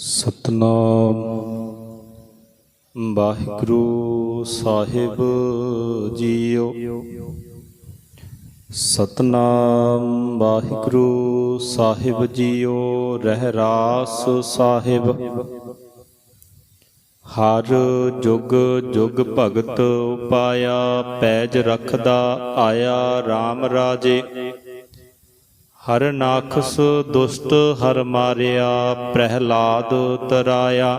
ਸਤਨਾਮ। ਵਾਹਿਗੁਰੂ ਸਾਹਿਬ ਜੀਓ। ਸਤਨਾਮ ਵਾਹਿਗੁਰੂ ਸਾਹਿਬ ਜੀਓ ਰਹਿ ਰਾਸ ਸਾਹਿਬ। ਹਰ ਜੁਗ ਜੁਗ ਭਗਤ ਉਪਾਇਆ, ਪੈਜ ਰੱਖਦਾ ਆਇਆ RAM ਰਾਜੇ। ਹਰ ਨਾਖਸ ਦੁਸ਼ਟ ਹਰ ਮਾਰਿਆ, ਪ੍ਰਹਿਲਾਦ ਤਰਾਇਆ।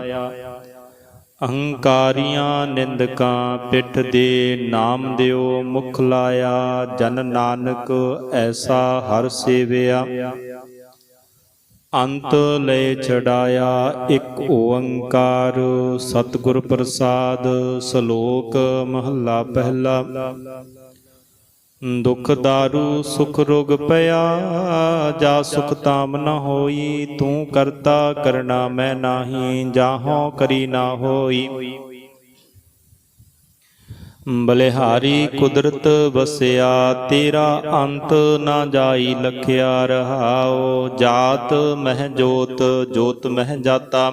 ਅਹੰਕਾਰੀਆਂ ਨਿੰਦਕਾਂ ਪਿੱਠ ਦੇ ਨਾਮ ਦਿਓ ਮੁਖ ਲਾਇਆ, ਜਨ ਨਾਨਕ ਐਸਾ ਹਰ ਸੇਵਿਆ। ਅੰਤ ਲੈ ਛਡਾਇਆ ਇੱਕ ਓੰਕਾਰ, ਸਤਿਗੁਰ ਪ੍ਰਸਾਦ, ਸ਼ਲੋਕ ਮਹੱਲਾ ਪਹਿਲਾ। ਦੁਖ ਦਾਰੂ, ਸੁਖ ਰੋਗ ਪਿਆ, ਜਾ ਸੁਖ ਤਾਮ ਨ ਹੋਈ, ਤੂੰ ਕਰਤਾ ਕਰਨਾ ਮੈਂ ਨਾਹੀ, ਜਾਹੋਂ ਕਰੀ ਨਾ ਹੋਈ। ਬਲਿਹਾਰੀ ਕੁਦਰਤ ਵਸਿਆ, ਤੇਰਾ ਅੰਤ ਨਾ ਜਾਈ ਲਖਿਆ ਰਹਾਓ ਜਾਤ ਮਹਿ ਜੋਤ ਜੋਤ ਮਹਿ ਜਾਤਾ।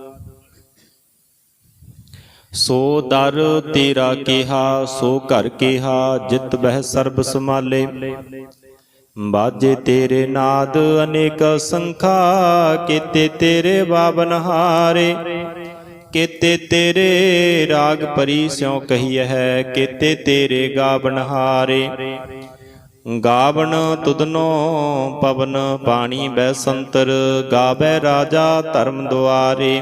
ਸੋ ਦਰ ਤੇਰਾ ਕਿਹਾ, ਸੋ ਘਰ ਕਿਹਾ, ਜਿਤ ਬਹਿ ਸਰਬ ਸਮਾਲੇ ਬਾਜੇ ਤੇਰੇ ਨਾਦ, ਅਨੇਕ ਸੰਖਾ, ਕੀਤੇ ਤੇਰੇ ਬਾਬਨ ਹਾਰੇ ਕੀਤੇ ਤੇਰੇ ਰਾਗ ਪਰੀ ਸਿਉ ਕਹੀਐ ਹੈ, ਕੀਤੇ ਤੇਰੇ ਗਾਵਨ ਹਾਰੇ ਗਾਵਨ ਤੁਦਨੋ ਪਵਨ, ਪਾਣੀ ਬੈ ਸੰਤਰ, ਗਾਵੇ ਰਾਜਾ ਧਰਮ ਦੁਆਰੇ।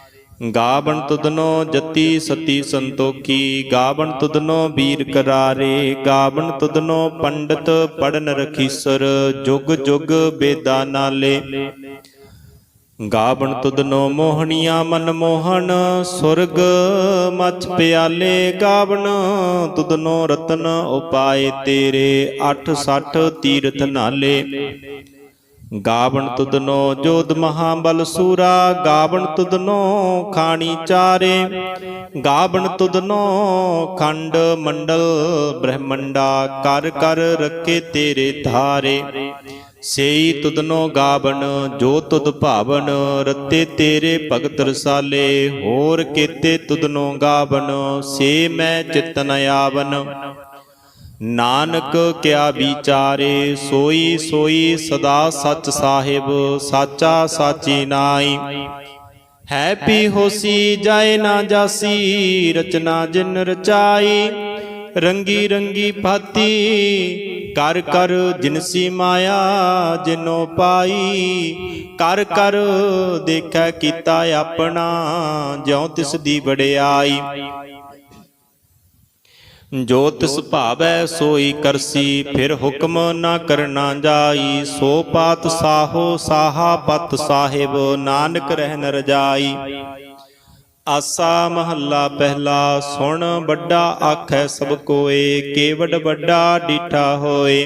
ਗਾਵਣ ਤੁਧਨੋ ਜਤੀ ਸਤੀ ਸੰਤੋਖੀ, ਗਾਵਣ ਤੁਧਨੋ ਵੀਰ ਕਰਾਰੇ, ਗਾਵਣ ਤੁਧਨੋ ਪੰਡਤ ਪੜਨ ਰਖੀਸਰ, ਜੁਗ ਜੁਗ ਬੇਦਾ ਨਾਲੇ। ਗਾਵਣ ਤੁਧਨੋ ਮੋਹਣੀਆਂ ਮਨ ਮੋਹਨ ਸੁਰਗ ਮਛ ਪਿਆਲੇ। ਗਾਵਣ ਤੁਧਨੋ ਰਤਨ ਉਪਾਏ ਤੇਰੇ 860 ਤੀਰਥ ਨਾਲੇ। ਗਾਵਣ ਤੁਧਨੋ ਜੋਧ ਮਹਾਬਲ ਸੂਰਾ, ਗਾਵਣ ਤੁਧਨੋ ਖਾਣੀ ਚਾਰੇ। ਗਾਵਣ ਤੁਧਨੋ ਖੰਡ ਮੰਡਲ ਬ੍ਰਹਮੰਡਾ, ਕਰ ਕਰ ਰੱਖੇ ਤੇਰੇ ਧਾਰੇ। ਸੇਈ ਤੁਧਨੋ ਗਾਵਣ, ਜੋ ਤੁਧ ਭਾਵਨ, ਰਤੇ ਤੇਰੇ ਭਗਤ ਰਸਾਲੇ। ਹੋਰ ਕੀਤੇ ਤੁਧਨੋ ਗਾਵਨ ਸੇ ਮੈਂ ਚਿਤਨ ਆਵਨ। ਨਾਨਕ ਕਿਆ ਵਿਚਾਰੇ, ਸੋਈ ਸੋਈ ਸਦਾ ਸੱਚ ਸਾਹਿਬ, ਸਾਚਾ ਸਾਚੀ ਨਾਈ ਹੈ ਪੀ ਹੋਸੀ, ਜਾਏ ਨਾ ਜਾਸੀ, ਰਚਨਾ ਜਿਨ ਰਚਾਈ, ਰੰਗੀ ਰੰਗੀ ਭਾਤੀ, ਕਰ ਕਰ ਜਿਨਸੀ ਮਾਇਆ ਜਿਨੋ ਪਾਈ, ਕਰ ਕਰ ਦੇਖੈ ਕੀਤਾ ਆਪਣਾ, ਜਿਉ ਤਿਸ ਦੀ ਵਡਿਆਈ। ਜੋ ਤਿਸ ਭਾਵੈ ਸੋਈ ਕਰਸੀ, ਫਿਰ ਹੁਕਮ ਨਾ ਕਰਨਾ ਜਾਈ। ਸੋ ਪਾਤ ਸਾਹੋ ਸਾਹਾ ਪਤ ਸਾਹਿਬ, ਨਾਨਕ ਰਹਿ ਨ ਰਜਾਈ ਆਸਾ ਮਹੱਲਾ ਪਹਿਲਾ, ਸੁਣ ਵੱਡਾ ਆਖੈ ਸਭ ਕੋਏ ਕੇਵਡ ਵੱਡਾ ਡੀਠਾ ਹੋਏ।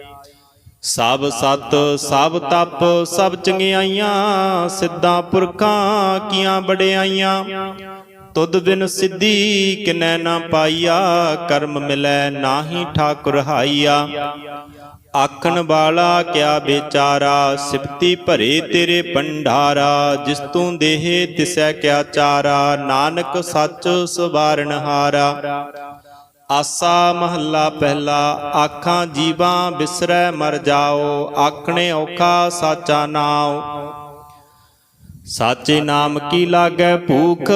ਸਭ ਸਤ, ਸਭ ਤਪ, ਸਭ ਚੰਗਿਆਈਆਂ, ਸਿੱਧਾਂ ਪੁਰਖਾਂ, ਕੀਆਂ ਬੜਿਆਈਆਂ ਤੁਧ ਬਿਨ ਸਿੱਧੀ ਕਿਨੈ ਨਾ ਪਾਈਆ, ਕਰਮ ਮਿਲੈ ਨਾਹੀ ਠਾਕੁਰ ਹਾਈਆ। ਆਖਣ ਵਾਲਾ ਕਿਆ ਵਿਚਾਰਾ, ਸਿਫਤੀ ਭਰੇ ਤੇਰੇ ਭੰਡਾਰਾ, ਜਿਸ ਤੂੰ ਦੇਹ ਤਿਸੈ ਕਿਆ ਚਾਰਾ, ਨਾਨਕ ਸੱਚ ਸਵਾਰਨ ਹਾਰਾ। ਆਸਾ ਮਹੱਲਾ ਪਹਿਲਾ, ਆਖਾਂ ਜੀਵਾਂ ਬਿਸਰੈ ਮਰ ਜਾਓ, ਆਖਣੇ ਔਖਾ ਸਾਚਾ ਨਾਉ। ਸਾਚੇ ਨਾਮ ਕੀ ਲਾਗੈ ਭੂਖ,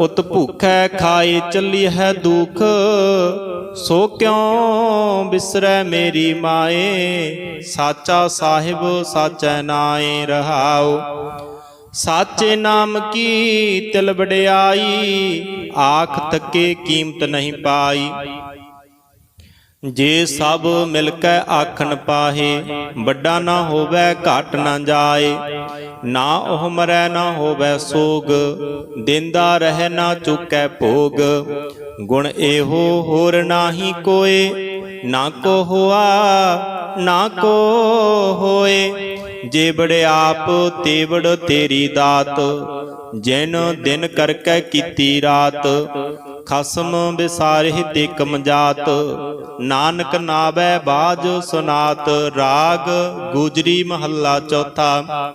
ਉਤ ਭੂਖੈ ਖਾਏ ਚੱਲੀ ਹੈ ਦੁਖ। ਸੋ ਕਿਉ ਬਿਸਰੈ ਮੇਰੀ ਮਾਏ, ਸਾਚਾ ਸਾਹਿਬ ਸਾਚੈ ਨਾਏ ਰਹਾਉ। ਸਾਚੇ ਨਾਮ ਕੀ ਤਿਲ ਵਡਿਆਈ? ਆਖ ਤੱਕੇ ਕੀਮਤ ਨਹੀਂ ਪਾਈ। ਜੇ ਸਭ ਮਿਲ ਕੇ ਆਖਣ ਪਾਹੇ, ਵੱਡਾ ਨਾ ਹੋਵੇ, ਘਟ ਨਾ ਜਾਏ। ਨਾ ਉਹ ਮਰੈ, ਨਾ ਹੋਵੇ ਸੋਗ, ਦਿੰਦਾ ਰਹਿ, ਨਾ ਚੁੱਕੈ ਭੋਗ। ਗੁਣ ਇਹੋ ਹੋਰ ਨਾਹੀ ਕੋਏ, ਨਾ ਕੋ ਹੋਆ, ਨਾ ਕੋ ਹੋਏ। ਜੇਬੜੇ ਆਪ ਤੇਵੜ ਤੇਰੀ ਦਾਤ, ਜਿਨ ਦਿਨ ਕਰਕੇ ਕੀਤੀ ਰਾਤ, ਖਸਮ ਵਿਸਾਰੇ ਤੇ ਕਮਜਾਤ ਨਾਨਕ ਨਾਵੇ ਬਾਜ ਸੁਨਾਤ, ਰਾਗ ਗੁਜਰੀ ਮਹੱਲਾ ਚੌਥਾ।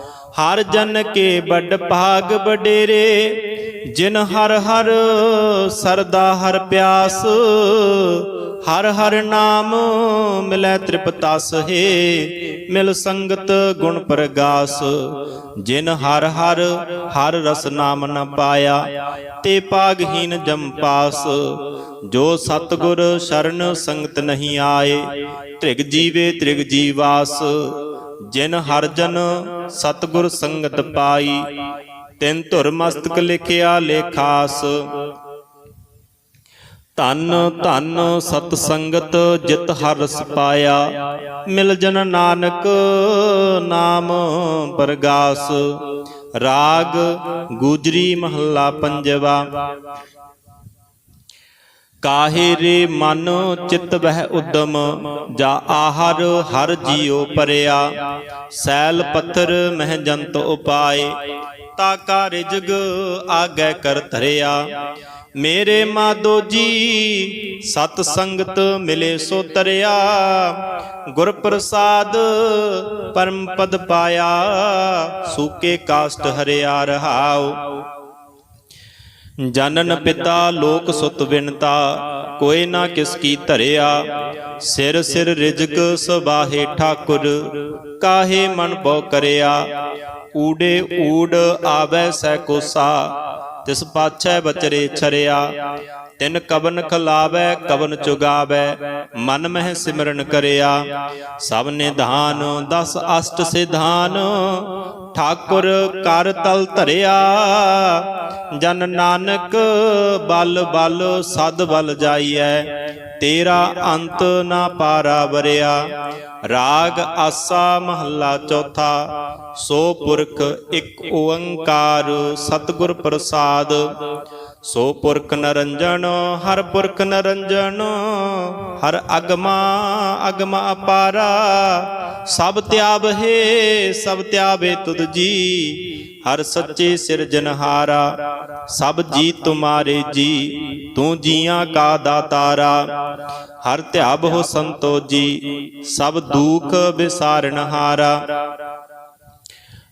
ਹਰ ਜਨ ਕੇ ਵੱਡ ਭਾਗ ਵਡੇਰੇ, ਜਿਨ ਹਰ ਹਰ ਸਰਦਾ ਹਰ ਪਿਆਸ, ਹਰ ਹਰ ਨਾਮ ਮਿਲੈ ਤ੍ਰਿਪਤਾਸ ਹੈ, ਮਿਲ ਸੰਗਤ ਗੁਣ ਪ੍ਰਗਾਸ, ਜਿਨ ਹਰ ਹਰ ਹਰ ਰਸ ਨਾਮ ਨ ਪਾਇਆ, ਤੇ ਪਾਗਹੀਨ ਜਮਪਾਸ ਜੋ ਸਤਗੁਰ ਸ਼ਰਨ ਸੰਗਤ ਨਹੀਂ ਆਏ, ਤ੍ਰਿਗ ਜੀਵੇ ਤ੍ਰਿਗ ਜੀਵਾਸ ਜਿਨ ਹਰਜਨ ਸਤਗੁਰ ਸੰਗਤ ਪਾਈ, ਤਿਨ ਧੁਰ ਮਸਤਕ ਲਿਖਿਆ ਲੇਖਾਸ ਧੰਨ ਧੰਨ ਸਤ ਸੰਗਤ ਜਿਤ ਹਰ ਰਸ ਪਾਇਆ ਮਿਲ ਜਨ ਨਾਨਕ ਨਾਮ ਪ੍ਰਗਾਸ ਰਾਗ, ਗੁਜਰੀ ਮਹੱਲਾ ਪੰਜਵਾ ਕਾਹੇ ਰੇ ਮਨ ਚਿਤ ਬਹਿ ਉਦਮ, ਜਾ ਆਹਰ ਹਰ ਜੀਉ ਪਰਿਆ। ਸੈਲ ਪੱਥਰ ਮਹਿ ਜੰਤ ਉਪਾਏ, ਤਾ ਕਾ ਰਿਜਗ ਆਗੈ ਕਰ ਧਰਿਆ। ਮੇਰੇ ਮਾਦੋ ਜੀ, ਸਤ ਸੰਗਤ ਮਿਲੇ ਸੋ ਤਰਿਆ। ਗੁਰ ਪ੍ਰਸਾਦ ਪਰਮ ਪਦ ਪਾਇਆ, ਸੂਕੇ ਕਾਸ਼ਟ ਹਰਿਆ ਰਹਾਉ। ਜਨਨ ਪਿਤਾ ਲੋਕ ਸੁਤ ਵਿਣਤਾ ਕੋਈ ਨਾ ਕਿਸ ਕੀ ਧਰਿਆ। ਸਿਰ ਸਿਰ ਰਿਜਕ ਸਬਾਹੇ ਠਾਕੁਰ, ਕਾਹੇ ਮਨ ਬੋ ਕਰਿਆ। ਊੜੇ ਊੜ ਆਵੈ ਸੈ ਕੋਸਾ, ਤਿਸ ਪਾਛੈ ਬਚਰੇ ਛਰਿਆ। ਤਿਨ ਕਵਨ ਖਲਾਵੈ, ਕਵਨ ਚੁਗਾਵੈ, ਮਨ ਮਹਿ ਸਿਮਰਨ ਕਰਿਆ। ਸਭ ਨਿਧਾਨ, ਦਸ ਅਸ਼ਟ ਸਿਧਾਨ, ਠਾਕੁਰ ਕਰ ਤਲ ਧਰਿਆ। ਜਨ ਨਾਨਕ ਬਲ ਬਲ, ਸਦ ਬਲ ਜਾਈਐ। ਤੇਰਾ ਅੰਤ ਨਾ ਪਾਰਾ ਵਰਿਆ। ਰਾਗ ਆਸਾ ਮਹੱਲਾ ਚੌਥਾ, ਸੋ ਪੁਰਖ ਇੱਕ ਓੰਕਾਰ, ਸਤਿਗੁਰ ਪ੍ਰਸਾਦ। ਸੋ ਪੁਰਖ ਨਰੰਜਨ, ਹਰ ਪੁਰਖ ਨਰੰਜਨ, ਹਰ ਅਗਮਾ, ਅਗਮ ਅਪਾਰਾ, ਸਭ ਤਿਆਬ ਹੈ, ਸਭ ਤਿਆਵੇ ਤੁਧ ਜੀ, ਹਰ ਸੱਚੇ ਸਿਰਜਨਹਾਰਾ ਸਭ ਜੀ ਤੁਮਾਰੇ ਜੀ, ਤੂੰ ਜੀਆਂ ਕਾ ਦਾਤਾਰਾ, ਹਰ ਧਿਆਬ ਹੋ ਸੰਤੋ ਜੀ, ਸਭ ਦੁਖ ਵਿਸਾਰਨਹਾਰਾ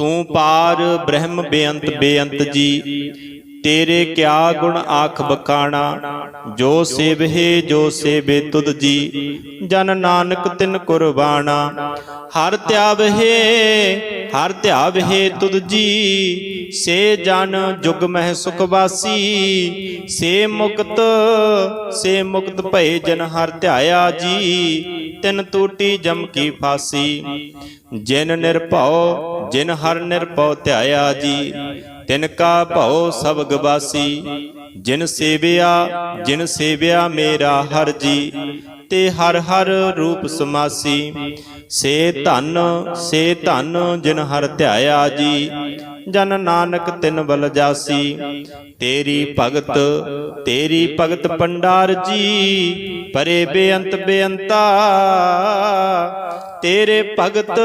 ਤੂੰ ਪਾਰ ਬ੍ਰਹਮ ਬੇਅੰਤ ਬੇਅੰਤ ਜੀ, ਤੇਰੇ ਕਿਆ ਗੁਣ ਆਖ ਬਕਾਣਾ ਜੋ ਸੇਵਹਿ, ਜੋ ਸੇਵੇ ਤੁਧ ਜੀ, ਜਨ ਨਾਨਕ ਤਿਨ ਕੁਰਬਾਨਾ ਹਰ ਧਿਆਵਹਿ ਹਰ ਧਿਆਵਹਿ ਤੁਧ ਜੀ, ਸੇ ਜਨ ਜੁਗ ਮਹਿ ਸੁਖ ਵਾਸੀ, ਸੇ ਮੁਕਤ ਸੇ ਮੁਕਤ ਭਏ ਜਨ ਹਰ ਧਿਆਇਆ ਜੀ, ਤਿਨ ਟੂਟੀ ਜਮ ਕੀ ਫਾਸੀ। ਜਿਨ ਨਿਰਭਉ ਜਿਨ ਹਰ ਨਿਰਭਉ ਧਿਆਇਆ ਜੀ, ਤਿਨ ਕਾ ਭਉ ਸਭ ਗਵਾਸੀ ਜਿਨ ਸੇਵਿਆ ਜਿਨ ਸੇਵਿਆ ਮੇਰਾ ਹਰ ਜੀ, ਤੇ ਹਰ ਹਰ ਰੂਪ ਸਮਾਸੀ। ਸੇ ਧਨ ਸੇ ਧਨ ਜਿਨ ਹਰ ਧਿਆਇਆ ਜੀ, ਜਨ ਨਾਨਕ ਤਿਨ ਬਲ ਜਾਸੀ। ਤੇਰੀ ਭਗਤ ਤੇਰੀ ਭਗਤ ਪੰਡਾਰ ਜੀ, ਪਰੇ ਬੇਅੰਤ ਬੇਅੰਤਾ। ਤੇਰੇ ਭਗਤ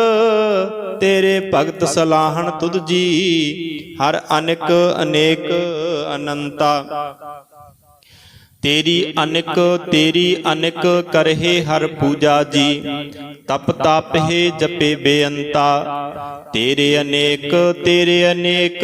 ਤੇਰੇ ਭਗਤ ਸਲਾਹਣ ਤੁਧ ਜੀ, ਹਰ ਅਨੇਕ ਅਨੇਕ ਅਨੰਤਾ। ਤੇਰੀ ਅਨੇਕ ਤੇਰੀ ਅਨੇਕ ਕਰਹਿ ਹਰ ਪੂਜਾ ਜੀ, ਤਪ ਤਾਪਹਿ ਜਪੇ ਬੇਅੰਤਾ। ਤੇਰੇ ਅਨੇਕ ਤੇਰੇ ਅਨੇਕ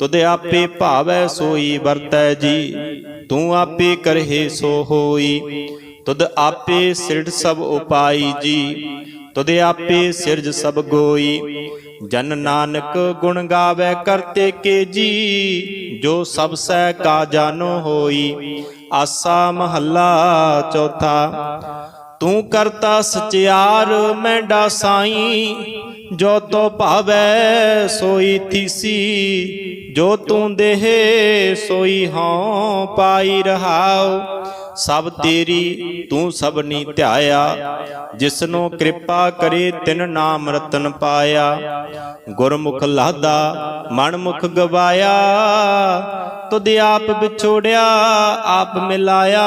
ਤੁਧ ਆਪੇ ਭਾਵੈ ਸੋਈ ਵਰਤੈ ਜੀ, ਤੂੰ ਆਪੇ ਕਰਹਿ ਸੋ ਹੋਈ। ਤੁਧ ਆਪੇ ਸਿਰਡ ਸਭ ਉਪਾਈ ਜੀ, ਤੁਧ ਆਪੇ ਸਿਰਜ ਸਭ ਗੋਈ। ਜਨ ਨਾਨਕ ਗੁਣ ਗਾਵੇ ਕਰਤੇ ਕੇ ਜੀ, ਜੋ ਸਭ ਸਹਿ ਕਾ ਜਾਨੋ ਹੋਈ। ਆਸਾ ਮਹੱਲਾ ਚੌਥਾ, ਤੂੰ ਕਰਤਾ ਸਚਿਆਰ ਮੈਂਡਾ ਸਾਈ ਜੋ ਤੋ ਭਾਵੈ ਸੋਈ ਥੀਸੀ, ਜੋ ਤੂੰ ਦੇਹ ਸੋਈ ਹਉ, ਪਾਈ ਰਹਾਉ। ਸਭ ਤੇਰੀ ਤੂੰ ਸਭਨੀ ਧਿਆਇਆ, ਜਿਸਨੂੰ ਕਿਰਪਾ ਕਰੇ ਤਿਨ ਨਾਮ ਰਤਨ ਪਾਇਆ। ਗੁਰਮੁਖ ਲਾਦਾ, ਮਨਮੁਖ ਗਵਾਇਆ। ਤੁਧ ਆਪ ਵਿਛੋੜਿਆ, ਆਪ ਮਿਲਾਇਆ।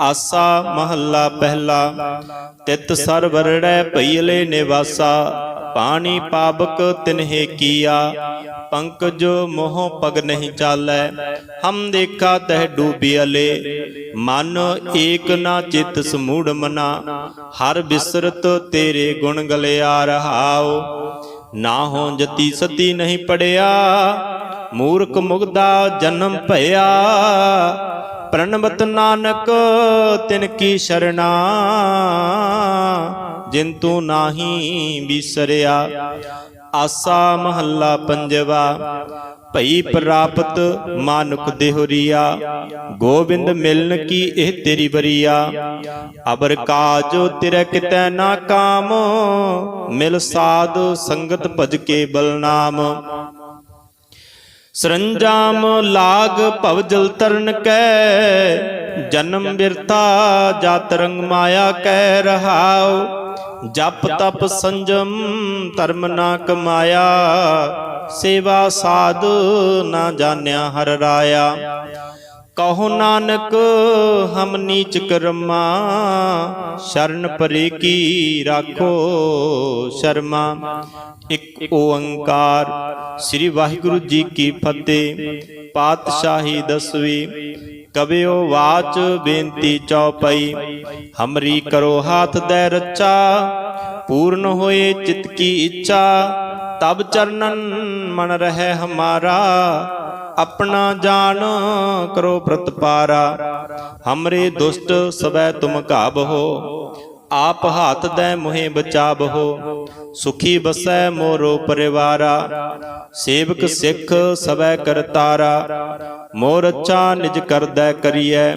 ਆਸਾ ਮਹੱਲਾ ਪਹਿਲਾ, ਤਿਤ ਸਰਵਰੜੈ ਭਈਲੇ ਨਿਵਾਸਾ, ਪਾਣੀ ਪਾਬਕ ਤਿਨਹਿ ਕੀਆ, ਪੰਕਜ ਮੋਹ ਪਗ ਨਹੀਂ ਚਾਲੈ, ਹਮ ਦੇਖਾ ਤਹਿ ਡੂਬਿਅਲੇ ਮਨ ਏਕ ਨਾ ਚਿਤ ਸਮੂੜ ਮਨਾ, ਹਰ ਬਿਸਰਤ ਤੇਰੇ ਗੁਣ ਗਲਿਆ ਰਹਾਓ ਨਾ ਹੋ ਜਤੀ ਸਤੀ ਨਹੀਂ ਪੜਿਆ, ਮੂਰਖ ਮੁਗਦਾ ਜਨਮ ਭਇਆ ਪ੍ਰਣਵਤ ਨਾਨਕ, ਤਿਨ ਕੀ ਸ਼ਰਣਾ। ਜਿਨ ਤੂੰ ਨਾਹੀ ਵਿਸਰਿਆ ਆਸਾ ਮਹੱਲਾ ਪੰਜਵਾ। ਭਈ ਪ੍ਰਾਪਤ ਮਾਨੁਕ ਦੇਹੁਰੀਆ, ਗੋਬਿੰਦ ਮਿਲਨ ਕੀ ਇਹ ਤੇਰੀ ਬਰੀਆ ਅਬਰ ਕਾਜੋ ਤੇਰੇ ਕਿਤੈ ਨਾ ਕਾਮ, ਮਿਲ ਸਾਧ ਸੰਗਤ ਭਜ ਕੇ ਬਲਨਾਮ। ਸਰੰਜਾਮ ਲਾਗ ਭਵ ਜਲ ਤਰਨ ਕੈ, ਜਨਮ ਬਿਰਤਾ ਜਾਤ ਰੰਗ ਮਾਇਆ ਕੈ ਰਹਾਉ, ਜਪ ਤਪ ਸੰਜਮ ਧਰਮ ਨਾ ਕਮਾਇਆ, ਸੇਵਾ ਸਾਧ ਨਾ ਜਾਣਿਆ ਹਰ ਰਾਇਆ। ਕਹੋ ਨਾਨਕ, ਹਮ ਨੀਚ ਕਰਮਾ, ਸ਼ਰਨ ਪਰੇ ਕੀ ਰਾਖੋ ਸ਼ਰਮਾ। ਇੱਕ ਓੰਕਾਰ, ਸ੍ਰੀ ਵਾਹਿਗੁਰੂ ਜੀ ਕੀ ਫਤਿਹ। ਪਾਤਸ਼ਾਹੀ ਦਸਵੀਂ ਕਬਿਓ ਵਾਚ ਬੇਨਤੀ ਚਉਪਈ ਹਮਰੀ ਕਰੋ ਹਾਥ ਦੇ ਰੱਚਾ, ਪੂਰਨ ਹੋਏ ਚਿਤ ਕੀ ਇੱਛਾ। ਤਬ ਚਰਨਨ ਮਨ ਰਹਿ ਹਮਾਰਾ ਆਪਣਾ ਜਾਨ ਕਰੋ ਪ੍ਰਤਪਾਰਾ। ਹਮਰੇ ਦੁਸ਼ਟ ਸਵੈ ਤੁਮ ਘਾਬਹੋ ਆਪ ਹਾਥ ਦੈ ਮੁਹੇ ਬਚਾਬਹੋ ਸੁਖੀ ਬਸੈ ਮੋਰੋ ਪਰਿਵਾਰਾ। ਸੇਵਕ ਸਿੱਖ ਸਵੈ ਕਰਤਾਰਾ ਮੋਰ ਅੱਛਾ ਨਿਜ ਕਰਦੈ ਕਰੀਐ।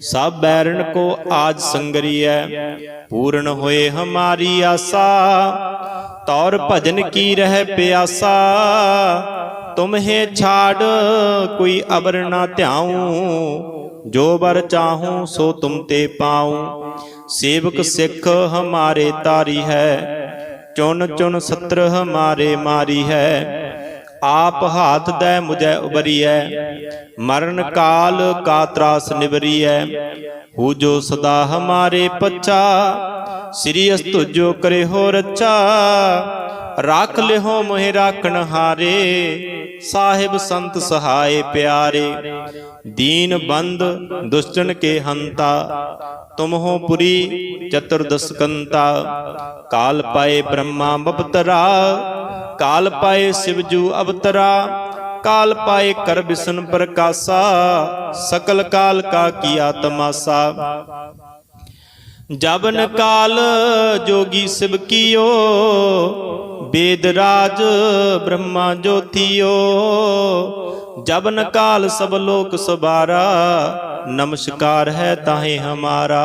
ਸਭ ਬੈਰਣ ਕੋ ਆਜ ਸੰਗਰੀਐ। ਪੂਰਨ ਹੋਏ ਹਮਾਰੀ ਆਸਾ। ਤੌਰ ਭਜਨ ਕੀ ਰਹਿ ਪਿਆਸਾ। ਤੁਮਹੇ ਛਾੜ, ਕੋਈ ਅਬਰ ਨਾ ਧਿਆਉ। ਜੋ ਬਰ ਚਾਹੂੰ, ਸੋ ਤੁਮ ਤੇ ਪਾਉ। ਸੇਵਕ ਸਿੱਖ ਹਮਾਰੇ ਤਾਰੀ ਹੈ, ਚੁਣ ਚੁਣ ਸਤਰ ਹਮਾਰੇ ਮਾਰੀ ਹੈ। ਆਪ ਹਾਥ ਦੈ ਮੁਝੈ ਉਬਰੀਐ, ਮਰਨ ਕਾਲ ਕਾ ਤਰਾਸ ਨਿਵਰੀਐ। ਹੂ ਜੋ ਸਦਾ ਹਮਾਰੇ ਪੱਚਾ ਸ੍ਰੀ ਅਸਤੁਜੋ ਕਰੇ ਹੋ ਰੱਚਾ ਰਾਖ ਲਿਹੋ ਮੋਹਿ ਰਾਖਣ ਹਾਰੇ, ਸਾਹਿਬ ਸੰਤ ਸਹਾਏ ਪਿਆਰੇ। ਦੀਨ ਬੰਦ ਦੁਸ਼ਟਨ ਕੇ ਹੰਤਾ ਤੁਮ ਪੁਰੀ ਚਤੁਰਦਸਕੰਤਾ ਕਾਲ ਪਾਏ ਬ੍ਰਹਮਾ ਬਪਤਰਾ, ਕਾਲ ਪਾਏ ਸਿਵਜੂ ਅਵਤਰਾ। ਕਾਲ ਪਾਏ ਕਰ ਬਿਸ਼ਨ ਪ੍ਰਕਾਸ਼ਾ, ਸਕਲ ਕਾਲ ਕਾ ਕੀਆ ਤਮਾਸਾ ਜਬਨ ਕਾਲ ਜੋਗੀ ਸਿਵ ਕੀਓ ਬੇਦ ਰਾਜ ਬ੍ਰਹਮਾ ਜੋਤੀਓ, ਜਬਨ ਕਾਲ ਸਭ ਲੋਕ ਸਬਾਰਾ, ਨਮਸਕਾਰ ਹੈ ਤਾਹੇ ਹਮਾਰਾ।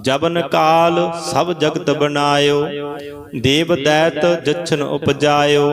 ਜਬਨ ਕਾਲ ਸਭ ਜਗਤ ਬਨਾਇਓ ਦੇਵ ਦੈਤ ਜਛਨ ਉਪਜਾਇਓ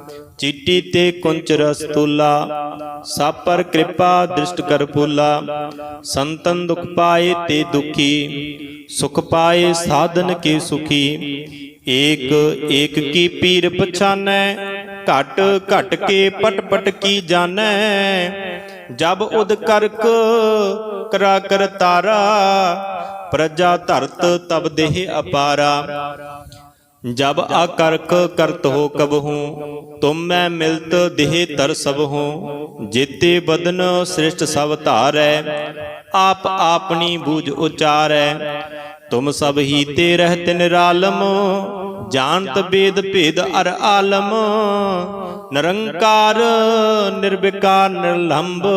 ਚੀਟੀ ਤੇ ਕੁੰਚ ਰਸ ਤੁਲਾ ਪਰ ਕਿਰਪਾ ਦ੍ਰਿਸ਼ਟ ਕਰ ਫੂਲਾ ਸੰਤਨ ਦੁਖ ਪਾਏ ਤੇ ਦੁਖੀ, ਸੁਖ ਪਾਏ ਸਾਧਨ ਕੇ ਸੁਖੀ। ਏਕ ਏਕ ਕੀ ਪੀਰ ਪਛਾਨੈ, ਘਟ ਘਟ ਕੇ ਪਟ ਪਟ ਕੀ ਜਾਣੈ। ਜਬ ਉਦ ਕਰਕ ਕਰਾ ਕਰ ਤਾਰਾ, ਪ੍ਰਜਾ ਧਰਤ ਤਬ ਦੇਹ ਅਪਾਰਾ। ਜਬ ਆਕਰਕ ਕਰਤ ਹੋ ਕਬਹੂ ਤੁਮ ਮੈਂ ਮਿਲਤ ਦੇਹ ਤਰ ਸਭ ਹੂੰ, ਜੇਤੇ ਬਦਨ ਸ੍ਰਿਸ਼ਟ ਸਭ ਧਾਰੈ, ਆਪ ਆਪਣੀ ਬੂਝ ਉਚਾਰੈ। ਤੁਮ ਸਭ ਹੀ ਤੇ ਰਹਿਤ ਨਿਰਾਲਮ ਜਾਣਤ ਬੇਦ ਭੇਦ ਅਰ ਆਲਮ, ਨਿਰੰਕਾਰ ਨਿਰਵਿਕਾਰ ਨਿਰਲੰਭ,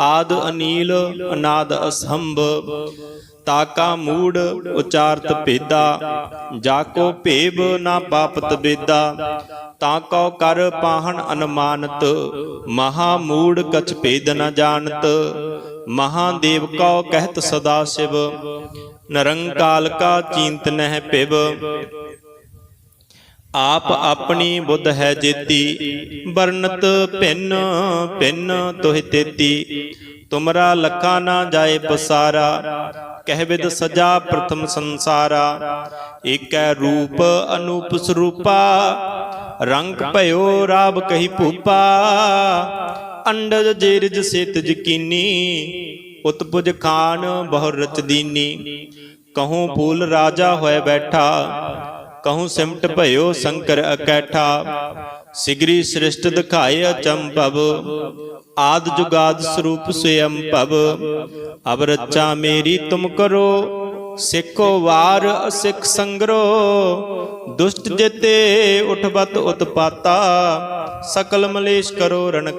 ਆਦ ਅਨੀਲ ਅਨਾਦ ਅਸੰਭ। ਤਾਕਾ ਮੂੜ ਉਚਾਰਤ ਭੇਦਾ, ਜਾ ਕੋ ਭੇਬ ਨਾ ਪਾਪਤ ਬੇਦਾ, ਤਾਂ ਕੋ ਕਰ ਪਾਹਣ ਅਨਮਾਨਤ, ਮਹਾ ਮੂੜ ਕਛ ਭੇਦ ਨ ਜਾਣਤ ਮਹਾਦੇਵ ਕੋ ਕਹਿਤ ਸਦਾ ਸਿਵ ਨਰੰਕਾਲ ਕਾ ਚਿੰਤ ਨਹਿ ਪਿਵ ਆਪ ਆਪਣੀ ਬੁੱਧ ਹੈ ਜੇਤੀ, ਵਰਨਤ ਭਿੰਨ ਭਿੰਨ ਤੋਹਿ ਤੇਤੀ ਤੁਮਰਾ ਲੱਖਾ ਨਾ ਜਾਏ ਪਸਾਰਾ, ਕਹਿ ਵਿਦ ਸਜਾ ਪ੍ਰਥਮ ਸੰਸਾਰਾ। ਏਕੈ ਰੂਪ ਅਨੂਪ ਸਰੂਪਾ, ਰੰਗ ਭਇਓ ਰਾਬ ਕਹੀ ਭੂਪਾ। ਅੰਡਜ ਜੇਰਜ ਸੇਤ ਜਕੀਨੀ, ਉਤਪੁਜ ਖਾਨ ਬਹੁ ਰਚ ਦੀਨੀ। ਕਹੂੰ ਫੂਲ ਰਾਜਾ ਹੋਏ ਬੈਠਾ, ਕਹੂੰ ਸਿਮਟ ਭਇਓ ਸ਼ੰਕਰ ਅਕੈਠਾ। ਸਿਗਰੀ ਸ੍ਰਿਸ਼ਟ ਦਿਖਾਏ ਅਚੰਭਵ ਆਦ ਜੁਗਾਦ ਸਰੂਪ ਸਯੰ ਭਵ। ਅਬ ਰੱਚਾ ਮੇਰੀ ਤੁਮ ਕਰੋ, ਸਿੱਖੋ ਵਾਰ ਅਸਿੱਖ ਸੰਗਰੋ। ਦੁਸ਼ਟ ਜਿਤੇ ਉਠਬਤ ਉਤਪਾਤਾ, ਸਕਲ ਮਲੇਸ਼ ਕਰੋ ਰਣ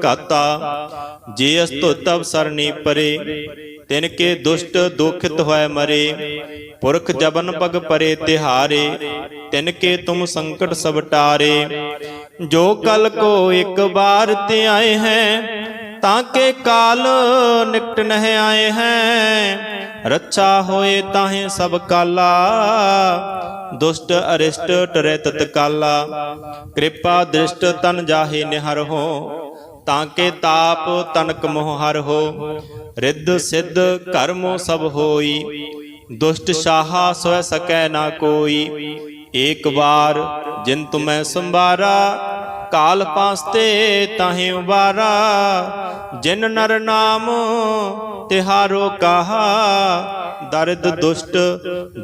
ਜੇ ਅਸਤੁ ਤਵ ਸਰਣੀ ਪਰੇ, ਤਿਨ ਕੇ ਦੁਸ਼ਟ ਦੁਖਿਤ ਹੋਇ ਮਰੇ। ਪੁਰਖ ਜਬਨ ਪਗ ਪਰੇ ਤਿਹਾਰੇ, ਤਿਨ ਕੇ ਤੁਮ ਸੰਕਟ ਸਭ ਟਾਰੇ। ਜੋ ਕਲ ਕੋ ਇੱਕ ਬਾਰ ਤੇ ਆਏ ਹੈ ਤਾਂ ਕੇ ਕਾਲ ਨਿਕਟ ਨਹਿ ਆਏ ਹੈ। ਰੱਛਾ ਹੋਏ ਤਾਹੇ ਸਭ ਕਾਲਾ। ਦੁਸ਼ਟ ਅਰਿਸ਼ਟ ਟਰੇ ਤਤਕਾਲਾ ਕਿਰਪਾ ਦ੍ਰਿਸ਼ਟ ਤਨ ਜਾਹੇ ਨਿਹਰ ਹੋ। ਤਾਂ ਕੇ ਤਾਪ ਤਨਕ ਮੋਹ ਹਰ ਹੋ। ਰਿੱਧ ਸਿੱਧ ਕਰਮੋ ਸਭ ਹੋਈ। ਦੁਸ਼ਟ ਸ਼ਾਹਾ ਸਵੈ ਸਕੈ ਨਾ ਕੋਈ। ਏਕ ਵਾਰ ਜਿਨ ਤੁਮੈ ਸੰਭਾਰਾ ਕਾਲ ਪਾਸਤੇ ਤਾਹੇ ਉਬਾਰਾ, ਜਿਨ ਨਰ ਨਾਮ ਤਿਹਾਰੋ ਕਹਾ, ਦਰਦ ਦੁਸ਼ਟ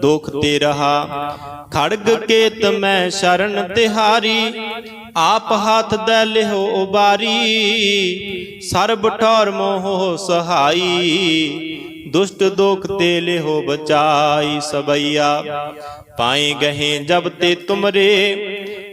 ਦੁਖ ਤੇ ਰਹਾ। ਖੜਗ ਕੇਤ ਮੈਂ ਸ਼ਰਨ ਤਿਹਾਰੀ, ਆਪ ਹੱਥ ਦੇ ਲਿਹੋ ਉਬਾਰੀ। ਸਰਬ ਠੌਰ ਮੋਹ ਸਹਾਈ, ਦੁਸ਼ਟ ਦੁਖ ਤੇ ਲਿਹੋ ਬਚਾਈ ਸਬਈਆ। ਪਾਏ ਗਹੇ ਜਬ ਤੇ ਤੁਮਰੇ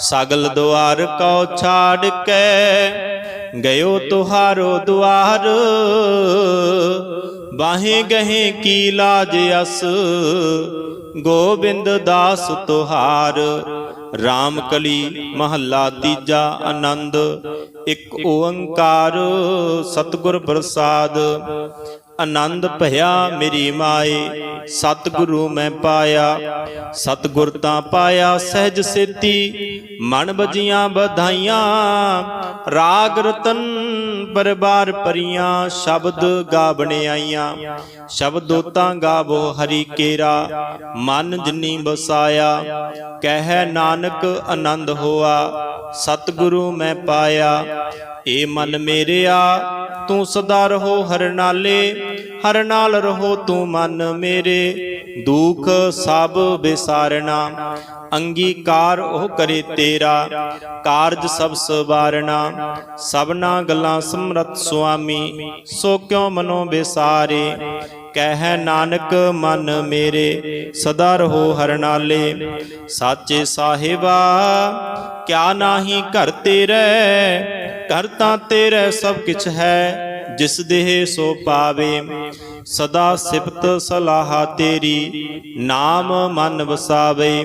ਸਗਲ ਦੁਆਰ ਕਉ ਛਾੜ ਕੇ ਗਇਓ ਤੁਹਾਰੋ ਦੁਆਰ। ਬਾਹੇ ਗਹੇ ਕੀ ਲਾਜ ਅਸ, ਗੋਬਿੰਦ ਦਾਸ ਤੁਹਾਰ। ਰਾਮ ਕਲੀ ਮਹੱਲਾ ਤੀਜਾ ਆਨੰਦ, ਇੱਕ ਓੰਕਾਰ ਸਤਿਗੁਰ ਪ੍ਰਸਾਦ। ਆਨੰਦ ਭਇਆ ਮੇਰੀ ਮਾਏ, ਸਤਿਗੁਰੂ ਮੈਂ ਪਾਇਆ, ਸਤਿਗੁਰ ਤਾਂ ਪਾਇਆ ਸਹਿਜ ਸੇਤੀ ਮਨ ਬਜੀਆਂ ਵਧਾਈਆਂ, ਰਾਗ ਰਤਨ ਪਰਬਾਰ ਪਰੀਆਂ, ਸ਼ਬਦ ਗਾ ਬਣਾਈਆਂ ਸ਼ਬਦੋ ਤਾਂ ਗਾਵੋ ਹਰੀ ਕੇਰਾ, ਮਨ ਜਿਨੀ ਬਸਾਇਆ, ਕਹਿ ਨਾਨਕ ਆਨੰਦ ਹੋਆ, ਸਤਿਗੁਰੂ ਮੈਂ ਪਾਇਆ, ਏ ਮਨ ਮੇਰਿਆ, ਤੂੰ ਸਦਾ ਰਹੋ ਹਰ ਨਾਲੇ ਹਰ ਨਾਲ ਰਹੋ ਤੂੰ ਮਨ ਮੇਰੇ, ਦੁਖ ਸਭ ਵਿਸਾਰਣਾ ਅੰਗੀਕਾਰ ਉਹ ਕਰੇ ਤੇਰਾ, ਕਾਰਜ ਸਭ ਸਵਾਰਣਾ। ਸਭਨਾ ਗੱਲਾਂ ਸਮਰਤ ਸੁਆਮੀ, ਸੋ ਕਿਉ ਮਨੋ ਵਿਸਾਰੇ ਕਹਿ ਨਾਨਕ ਮਨ ਮੇਰੇ, ਸਦਾ ਰਹੋ ਹਰ ਨਾਲੇ। ਸਾਚੇ ਸਾਹਿਬਾ, ਕਿਆ ਨਾਹੀ ਘਰ ਤੇਰੇ? ਘਰ ਤਾਂ ਤੇਰੇ ਸਭ ਕਿਛ ਹੈ। ਜਿਸ ਦੇਹ ਸੋ ਪਾਵੇ ਸਦਾ ਸਿਫਤ ਸਲਾਹ ਤੇਰੀ ਨਾਮ ਮਨ ਵਸਾਵੇ।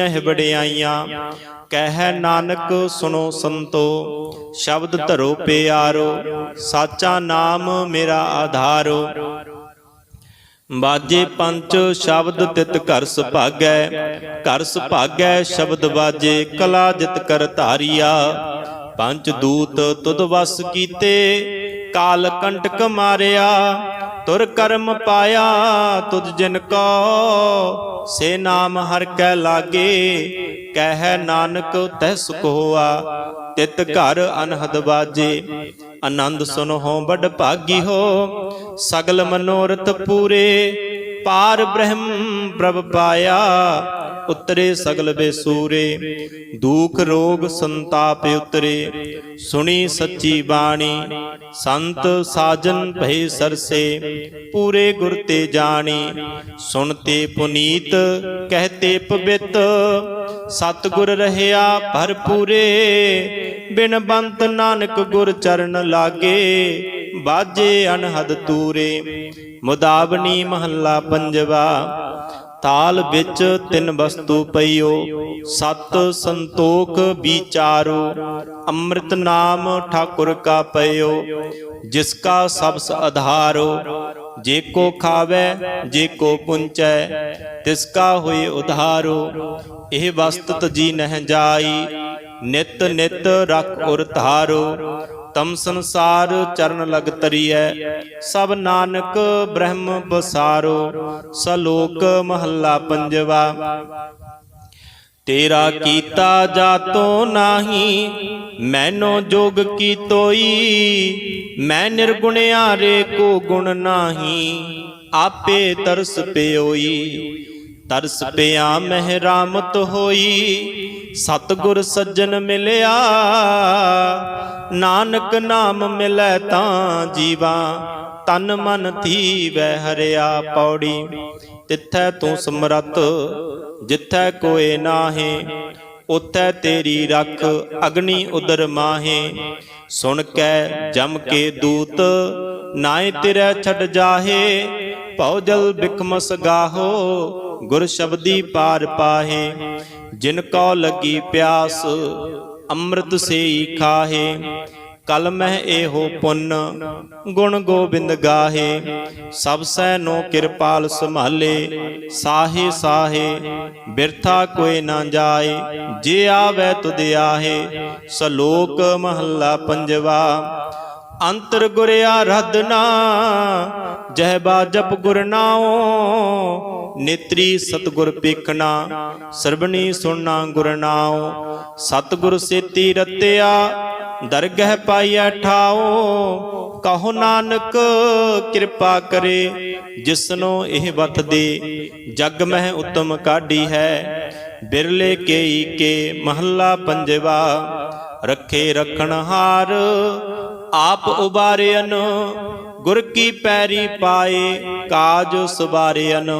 ਇਹ ਵਡਿਆਈਆਂ ਕਹਿ ਨਾਨਕ ਸੁਨੋ ਸੰਤੋ, ਸ਼ਬਦ ਧਰੋ ਪਿਆਰੋ, ਸਾਚਾ ਨਾਮ ਮੇਰਾ ਆਧਾਰੋ। ਬਾਜੇ ਪੰਚ ਸ਼ਬਦ ਤਿਤ ਘਰ ਸੁਭਾਗੈ ਘਰ ਸੁਭਾਗੈ ਸ਼ਬਦ ਬਾਜੇ, ਕਲਾ ਜਿਤ ਕਰ ਧਾਰੀਆ। ਪੰਚ ਦੂਤ ਤੁਧ ਵਸ ਕੀਤੇ, ਕਾਲ ਕੰਟਕ ਮਾਰਿਆ। ਤੁਰ ਕਰਮ ਪਾਇਆ ਤੁਧ ਜਿਨ ਕੋ। ਸੇ ਨਾਮ ਹਰ ਕੈ ਲਾਗੇ, ਕਹਿ ਨਾਨਕ ਤੈ ਸੁਖ ਹੋਆ ਤਿਤ ਘਰ ਅਨਹਦ ਬਾਜੇ, ਆਨੰਦ ਸੁਨੋ ਬੜ ਭਾਗੀ ਹੋ। ਸਗਲ ਮਨੋਰਥ ਪੂਰੇ ਪਾਰ ਬ੍ਰਹਮ ਪ੍ਰਭ ਪਾਇਆ, ਉਤਰੇ ਸਗਲ ਬੇਸੂਰੇ, ਦੁਖ ਰੋਗ ਸੰਤਾਪ ਉਤਰੇ। ਸੁਣੀ ਸੱਚੀ ਬਾਣੀ, ਸੰਤ ਸਾਜਨ ਭਏ ਸਰਸੇ, ਪੂਰੇ ਗੁਰ ਤੇ ਜਾਣੀ। ਸੁਣਤੇ ਪੁਨੀਤ ਕਹਤੇ ਪਵਿੱਤ, ਸਤਿਗੁਰ ਰਹਿਆ ਭਰਪੂਰੇ। ਬਿਨ ਬੰਤ ਨਾਨਕ ਗੁਰ ਚਰਨ ਲਾਗੇ ਬਾਜੇ ਅਨਹਦ ਤੂਰੇ ਮੁਦਾਬਨੀ ਮਹੱਲਾ ਪੰਜਵਾ, ਤਾਲ ਵਿੱਚ ਤਿੰਨ ਵਸਤੂ ਪਈਓ, ਸਤ ਸੰਤੋਖ ਵਿਚਾਰੋ, ਅੰਮ੍ਰਿਤ ਨਾਮ ਠਾਕੁਰ ਕਾ ਪਈਓ ਜਿਸ ਕਾ ਸਬਸ ਆਧਾਰੋ ਜੇ ਕੋ ਖਾਵੇ, ਜੇ ਕੋ ਪੁੰਚੈ, ਤਿਸ ਕਾ ਹੋਏ ਉਧਾਰੋ, ਇਹ ਵਸਤਤ ਜੀ ਨਹਿ ਜਾਈ, ਨਿਤ ਨਿਤ ਰਖ ਉਰ ਧਾਰੋ ਤਮ ਸੰਸਾਰ ਚਰਨ ਲਗ ਤਰੀਐ। ਸਭ ਨਾਨਕ ਬ੍ਰਹਮ ਬਸਾਰੋ, ਸਲੋਕ ਮਹੱਲਾ ਪੰਜਵਾ। ਤੇਰਾ ਕੀਤਾ ਜਾਤੋ ਨਾਹੀ, ਮੈਨੋ ਜੋਗ ਕੀ ਤੋਈ। ਮੈਂ ਨਿਰਗੁਣਿਆ ਰੇ ਕੋ ਗੁਣ ਨਾਹੀ, ਆਪੇ ਤਰਸ ਪਿਓਈ। ਤਰਸ ਪਿਆ ਮਹਿ ਰਾਮਤ ਹੋਈ ਸਤਗੁਰ ਸੱਜਣ ਮਿਲਿਆ। ਨਾਨਕ ਨਾਮ ਮਿਲੈ ਤਾਂ ਜੀਵਾ। ਤਨ ਮਨ ਧੀਵੈ ਹਰਿਆ ਪੌੜੀ। ਤਿੱਥੈ ਤੂੰ ਸਮਰਤ ਜਿੱਥੈ ਕੋਏ ਨਾਹੀ ਉਤੈ ਤੇਰੀ ਰੱਖ ਅਗਨੀ ਉਦਰ ਮਾਹੇ। ਸੁਣ ਕੈ ਜਮ ਕੇ ਦੂਤ ਨਾਏ ਤੇਰੇ ਛੱਡ ਜਾਹੇ। ਭਉ ਜਲ ਬਿਕਮਸ ਗਾਹੋ ਗੁਰ ਸ਼ਬਦੀ ਪਾਰ ਪਾਹੇ, ਜਿਨ ਕੋ ਲੱਗੀ ਪਿਆਸ, ਅੰਮ੍ਰਿਤ ਸੇਈ ਖਾਹੇ। ਕਲ ਮਹਿ ਇਹੋ ਪੁੰਨ, ਗੁਣ ਗੋਬਿੰਦ ਗਾਹੇ। ਸਭ ਸੈ ਨੋ ਕਿਰਪਾਲ ਸੰਭਾਲੇ, ਸਾਹੇ ਸਾਹੇ, ਬਿਰਥਾ ਕੋਇ ਨਾ ਜਾਏ। ਜੇ ਆਵੈ ਤੁਧ ਆਹੇ, ਸਲੋਕ ਮਹੱਲਾ ਪੰਜਵਾ। ਅੰਤਰ ਗੁਰ ਆਰਾਧਨਾ ਜਹ ਬਾ ਜਪ ਗੁਰ ਨਾਉ ਨੇਤਰੀ ਸਤਗੁਰ ਪੇਖਣਾ, ਸਰਬਣੀ ਸੁਣਨਾ ਗੁਰ ਨਾਉ। ਸਤਗੁਰ ਸੇਤੀ ਰਤਿਆ, ਦਰਗਹਿ ਪਾਈਐ ਠਾਉ। ਕਹੋ ਨਾਨਕ, ਕਿਰਪਾ ਕਰੇ, ਜਿਸਨੋ ਇਹ ਵਤ ਦੇ ਜਗ ਮਹਿ ਉਤਮ ਕਾਢੀ ਹੈ। ਬਿਰਲੇ ਕੇਈ ਕੇ ਮਹੱਲਾ ਪੰਜਵਾ, ਰੱਖੇ ਰਖਣ ਹਾਰ, ਆਪ ਉਬਾਰਿਆਨ ਗੁਰ ਕੀ ਪੈਰੀ ਪਾਏ, ਕਾਜ ਸੁਬਾਰਿਆਨ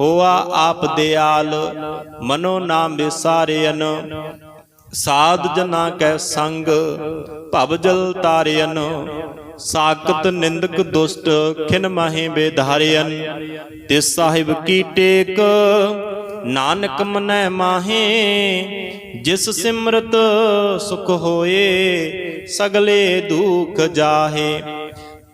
ਹੋਆ ਆਪ ਦਿਆਲ, ਮਨੋ ਨਾਮ ਵਿਸਾਰਿਆਨ ਸਾਧ ਜਨਾ ਕੈ ਸੰਗ, ਭਵ ਜਲ ਤਾਰਿਆਨ ਸਾਕਤ ਨਿੰਦਕ ਦੁਸ਼ਟ, ਖਿਨ ਮਾਹੇ ਬੇਧਾਰਿਆਨ ਤੇ ਸਾਹਿਬ ਕੀ ਟੇਕ, ਨਾਨਕ ਮਨੈ ਮਾਹੇ। ਜਿਸ ਸਿਮਰਤ ਸੁਖ ਹੋਏ, ਸਗਲੇ ਦੁਖ ਜਾਹੇ।